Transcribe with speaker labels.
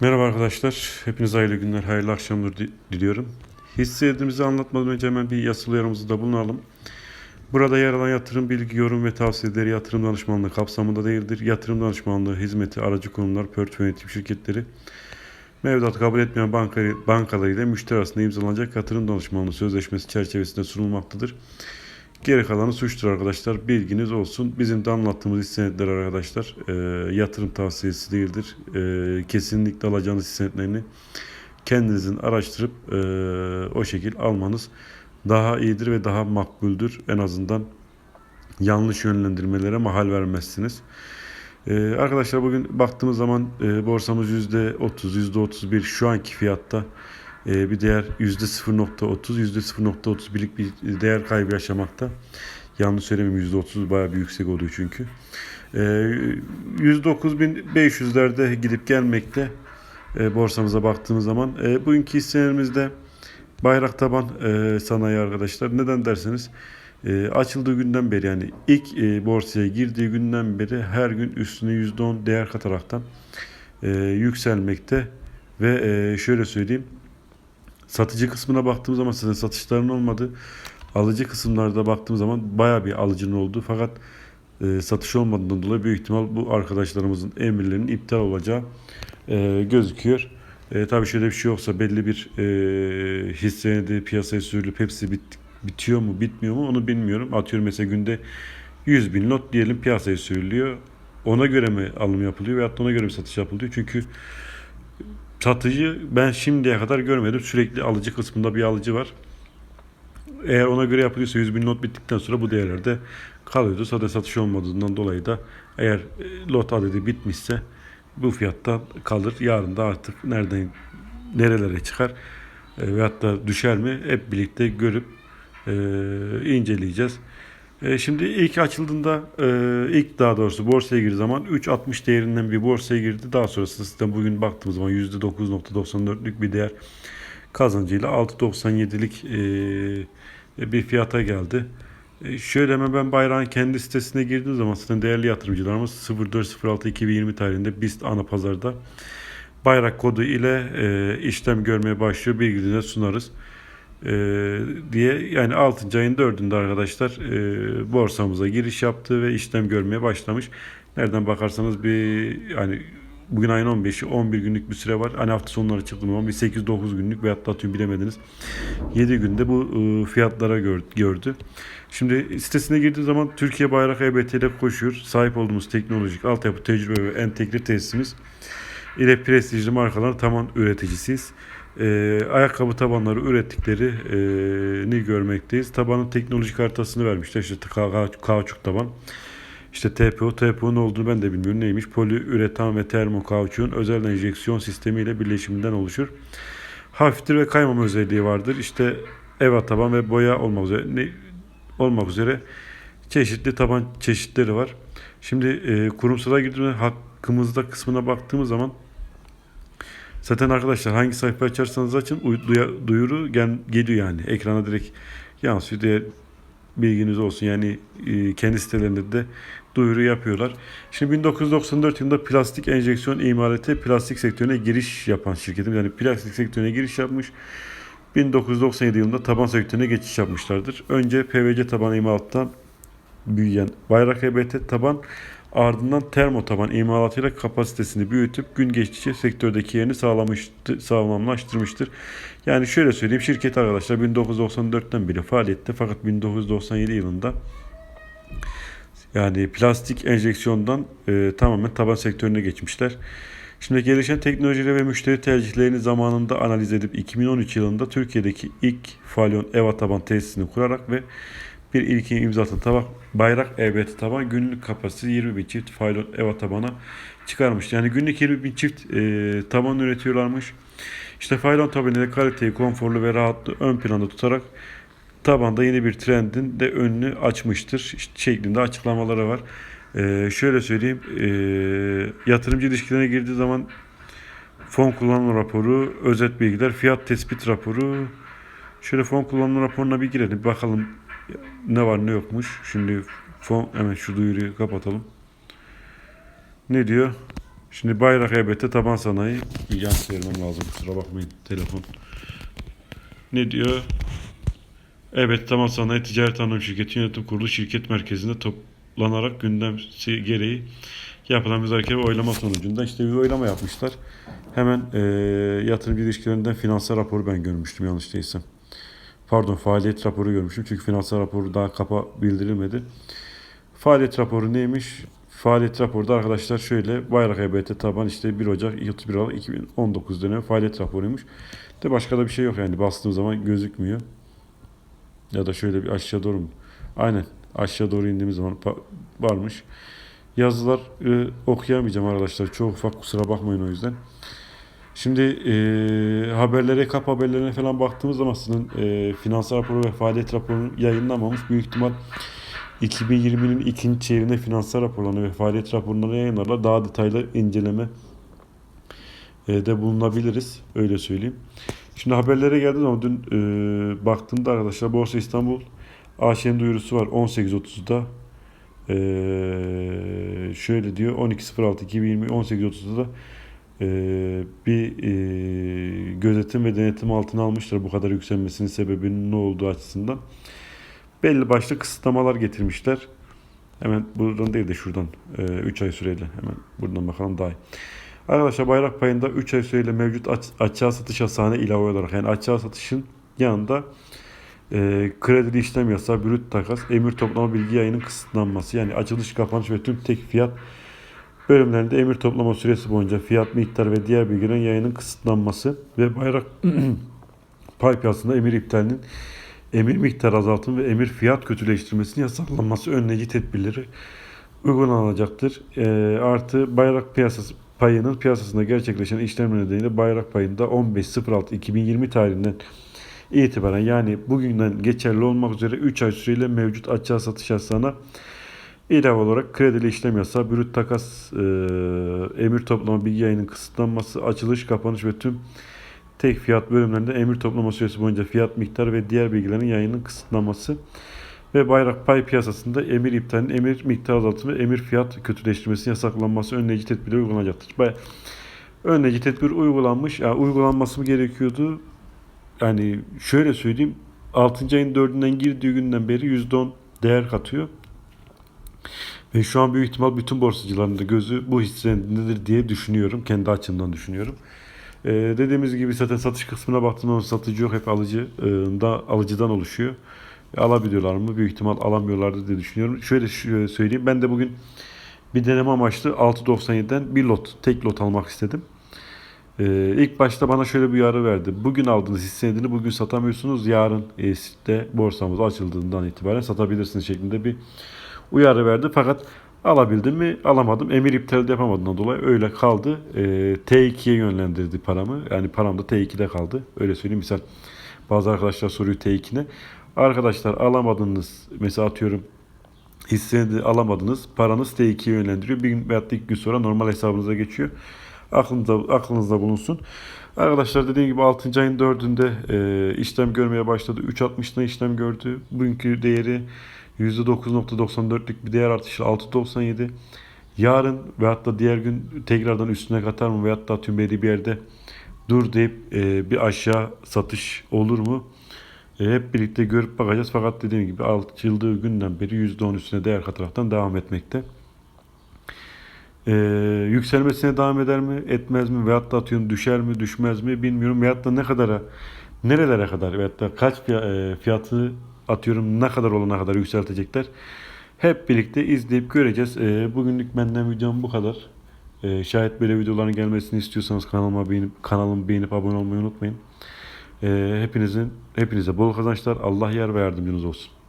Speaker 1: Merhaba arkadaşlar. Hepinize hayırlı günler, hayırlı akşamlar di- diliyorum. Hisselerimizi anlatmadan önce hemen bir yasal uyarımızda bulunalım. Burada yer alan yatırım bilgi, yorum ve tavsiyeleri yatırım danışmanlığı kapsamında değildir. Yatırım danışmanlığı hizmeti, aracı kurumlar, portföy yönetim şirketleri, mevduat kabul etmeyen banka, bankalarıyla müşteri arasında imzalanacak yatırım danışmanlığı sözleşmesi çerçevesinde sunulmaktadır. Geri kalanı suçtur arkadaşlar. Bilginiz olsun. Bizim de anlattığımız hisse senetleri arkadaşlar e, yatırım tavsiyesi değildir. E, kesinlikle alacağınız senetlerini kendinizin araştırıp e, o şekil almanız daha iyidir ve daha makbuldür. En azından yanlış yönlendirmelere mahal vermezsiniz. E, arkadaşlar bugün baktığımız zaman e, borsamız %30, %31 şu anki fiyatta bir değer %0.30, %0.31'lik bir değer kaybı yaşamakta. Yanlış söylemeyeyim %30 bayağı bir yüksek oluyor çünkü. E, 109.500'lerde gidip gelmekte e, borsamıza baktığımız zaman. E, bugünkü hisselerimizde bayrak taban e, sanayi arkadaşlar. Neden derseniz açıldığı günden beri yani ilk borsaya girdiği günden beri her gün üstüne %10 değer kataraktan yükselmekte ve şöyle söyleyeyim satıcı kısmına baktığım zaman sizin satışların olmadı. Alıcı kısımlarda baktığım zaman baya bir alıcının oldu. Fakat e, satış olmadığından dolayı büyük ihtimal bu arkadaşlarımızın emirlerinin iptal olacağı e, gözüküyor. E, tabii şöyle bir şey yoksa belli bir e, hisse piyasaya sürülüp hepsi bit, bitiyor mu bitmiyor mu onu bilmiyorum. Atıyorum mesela günde 100 bin lot diyelim piyasaya sürülüyor. Ona göre mi alım yapılıyor veyahut da ona göre mi satış yapılıyor? Çünkü satıcı ben şimdiye kadar görmedim. Sürekli alıcı kısmında bir alıcı var. Eğer ona göre yapılıyorsa 100 bin lot bittikten sonra bu değerlerde kalıyordu. Sadece satış olmadığından dolayı da eğer e, lot adedi bitmişse bu fiyatta kalır. Yarın da artık nereden nerelere çıkar e, veyahut da düşer mi hep birlikte görüp e, inceleyeceğiz. E, şimdi ilk açıldığında e, ilk daha doğrusu borsaya girdiği zaman 3.60 değerinden bir borsaya girdi. Daha sonrasında sistem bugün baktığımız zaman %9.94'lük bir değer kazancıyla 6.97'lik e, bir fiyata geldi. E, şöyle hemen ben bayrağın kendi sitesine girdiğim zaman zaten değerli yatırımcılarımız 04.06.2020 tarihinde BIST ana pazarda bayrak kodu ile işlem görmeye başlıyor bilgilerine sunarız e, diye yani 6. ayın 4'ünde arkadaşlar e, borsamıza giriş yaptı ve işlem görmeye başlamış. Nereden bakarsanız bir yani bugün ayın 15'i 11 günlük bir süre var. Hani hafta sonları çıktı ama bir 8-9 günlük veyahut da atıyorum bilemediniz. 7 günde bu e, fiyatlara gör- gördü. Şimdi sitesine girdiği zaman Türkiye Bayrak EBT ile koşuyor. Sahip olduğumuz teknolojik altyapı, tecrübe ve entegre tesisimiz ile prestijli markaların tamam üreticisiyiz. Ee, ayakkabı tabanları ürettiklerini görmekteyiz. Tabanın teknolojik haritasını vermişler. İşte ka- ka- kauçuk taban. İşte TPO, TPO'nun olduğunu ben de bilmiyorum neymiş. Poliüretan ve termo kauçuğun özel enjeksiyon sistemiyle birleşiminden oluşur. Hafiftir ve kaymama özelliği vardır. İşte eva taban ve boya olmak üzere ne, olmak üzere çeşitli taban çeşitleri var. Şimdi e, kurumsala girdiğimde hakkımızda kısmına baktığımız zaman zaten arkadaşlar hangi sayfa açarsanız açın duyuru gel, geliyor yani ekrana direkt yansıyor diye bilginiz olsun yani e, kendi sitelerinde de duyuru yapıyorlar. Şimdi 1994 yılında plastik enjeksiyon imalatı plastik sektörüne giriş yapan şirketim yani plastik sektörüne giriş yapmış. 1997 yılında taban sektörüne geçiş yapmışlardır. Önce PVC taban imalattan büyüyen Bayrak EBT taban ardından termo taban imalatıyla kapasitesini büyütüp gün geçtikçe sektördeki yerini sağlamıştı, sağlamlaştırmıştır. Yani şöyle söyleyeyim şirket arkadaşlar 1994'ten beri faaliyette fakat 1997 yılında yani plastik enjeksiyondan e, tamamen taban sektörüne geçmişler. Şimdi gelişen teknolojileri ve müşteri tercihlerini zamanında analiz edip 2013 yılında Türkiye'deki ilk Falyon EVA taban tesisini kurarak ve bir ilki imza tabak bayrak EBT taban günlük kapasitesi 20 bin çift Falyon EVA tabana çıkarmış. Yani günlük 20 bin çift e, taban üretiyorlarmış. İşte Falyon tabanıyla kaliteyi, konforlu ve rahatlığı ön planda tutarak tabanda yeni bir trendin de önünü açmıştır şeklinde açıklamaları var. Ee, şöyle söyleyeyim, ee, yatırımcı ilişkilerine girdiği zaman fon kullanma raporu, özet bilgiler, fiyat tespit raporu. Şöyle fon kullanma raporuna bir girelim, bakalım ne var ne yokmuş. Şimdi fon hemen şu duyuruyu kapatalım. Ne diyor? Şimdi Bayrak EBT taban sanayi yan çevirmem lazım kusura bakmayın telefon. Ne diyor? Evet taban sanayi ticaret anonim şirketi yönetim kurulu şirket merkezinde toplanarak gündemsi gereği yapılan müzakere ve oylama sonucunda işte bir oylama yapmışlar. Hemen eee yatırım ilişkilerinden finansal raporu ben görmüştüm yanlış değilsem. Pardon faaliyet raporu görmüştüm çünkü finansal raporu daha kapa bildirilmedi. Faaliyet raporu neymiş? Faaliyet raporu arkadaşlar şöyle Bayrak EBT taban işte 1 Ocak 31 Aralık 2019 dönemi faaliyet raporuymuş. De başka da bir şey yok yani bastığım zaman gözükmüyor. Ya da şöyle bir aşağı doğru mu? Aynen aşağı doğru indiğimiz zaman varmış. Yazılar e, okuyamayacağım arkadaşlar. Çok ufak kusura bakmayın o yüzden. Şimdi e, haberlere, kap haberlerine falan baktığımız zaman sizin e, finansal raporu ve faaliyet raporunu yayınlamamış. Büyük ihtimal 2020'nin ikinci çeyreğinde finansal raporlarını ve faaliyet raporlarını yayınlarlar. Daha detaylı inceleme e, de bulunabiliriz. Öyle söyleyeyim. Şimdi haberlere geldiğim zaman dün e, baktığımda arkadaşlar Borsa İstanbul AŞ'nin duyurusu var 18.30'da. E, şöyle diyor 12.06 2020 18.30'da e, bir e, gözetim ve denetim altına almışlar bu kadar yükselmesinin sebebinin ne olduğu açısından. Belli başlı kısıtlamalar getirmişler. Hemen buradan değil de şuradan 3 ay süreyle hemen buradan bakalım daha iyi. Arkadaşlar bayrak payında 3 ay süreyle mevcut aç, açığa satış yasağına ilave olarak yani açığa satışın yanında e, kredili işlem yasağı, brüt takas, emir toplama bilgi yayının kısıtlanması yani açılış, kapanış ve tüm tek fiyat bölümlerinde emir toplama süresi boyunca fiyat miktar ve diğer bilgilerin yayının kısıtlanması ve bayrak pay piyasasında emir iptalinin emir miktar azaltım ve emir fiyat kötüleştirmesinin yasaklanması önleyici tedbirleri uygulanacaktır. E, artı bayrak piyasası payının piyasasında gerçekleşen işlemler nedeniyle bayrak payında 15.06.2020 tarihinden itibaren yani bugünden geçerli olmak üzere 3 ay süreyle mevcut açığa satış yasağına ilave olarak kredili işlem yasağı, brüt takas, e, emir toplama bilgi yayının kısıtlanması, açılış, kapanış ve tüm tek fiyat bölümlerinde emir toplama süresi boyunca fiyat miktar ve diğer bilgilerin yayının kısıtlanması ve bayrak pay piyasasında emir iptalinin emir miktar azaltımı ve emir fiyat kötüleştirmesinin yasaklanması önleyici tedbirler uygulanacaktır. Baya önleyici tedbir uygulanmış. Yani uygulanması mı gerekiyordu? Yani şöyle söyleyeyim. 6. ayın 4'ünden girdiği günden beri %10 değer katıyor. Ve şu an büyük ihtimal bütün borsacıların da gözü bu hissenindedir diye düşünüyorum. Kendi açımdan düşünüyorum. Ee, dediğimiz gibi zaten satış kısmına baktığımda satıcı yok. Hep alıcı e, da alıcıdan oluşuyor. Alabiliyorlar mı? Büyük ihtimal alamıyorlardı diye düşünüyorum. Şöyle, şöyle söyleyeyim. Ben de bugün bir deneme amaçlı 6.97'den bir lot, tek lot almak istedim. Ee, ilk başta bana şöyle bir uyarı verdi. Bugün aldığınız hisse senedini bugün satamıyorsunuz. Yarın e, borsamız açıldığından itibaren satabilirsiniz şeklinde bir uyarı verdi. Fakat alabildim mi? Alamadım. Emir iptal de yapamadığından dolayı öyle kaldı. Ee, T2'ye yönlendirdi paramı. Yani param da T2'de kaldı. Öyle söyleyeyim. Misal bazı arkadaşlar soruyor T2'ne. Arkadaşlar alamadınız. Mesela atıyorum hisseni alamadınız. Paranız T2'ye yönlendiriyor. Bir gün veyahut iki gün sonra normal hesabınıza geçiyor. Aklınızda, aklınızda bulunsun. Arkadaşlar dediğim gibi 6. ayın 4'ünde e, işlem görmeye başladı. 3.60'da işlem gördü. Bugünkü değeri %9.94'lük bir değer artışı 6.97. Yarın veyahut da diğer gün tekrardan üstüne katar mı veyahut da tüm belli bir yerde dur deyip e, bir aşağı satış olur mu? E, hep birlikte görüp bakacağız. Fakat dediğim gibi açıldığı günden beri %10 üstüne değer kataraktan devam etmekte. Ee, yükselmesine devam eder mi, etmez mi veyahut da atıyorum düşer mi, düşmez mi bilmiyorum. Veyahut da ne kadara, nerelere kadar veyahut da kaç e, fiyatı atıyorum ne kadar olana kadar yükseltecekler. Hep birlikte izleyip göreceğiz. Ee, bugünlük benden videom bu kadar. Ee, şayet böyle videoların gelmesini istiyorsanız kanalıma beğenip, kanalımı beğenip abone olmayı unutmayın. Ee, hepinizin hepinize bol kazançlar. Allah yar ve yardımcınız olsun.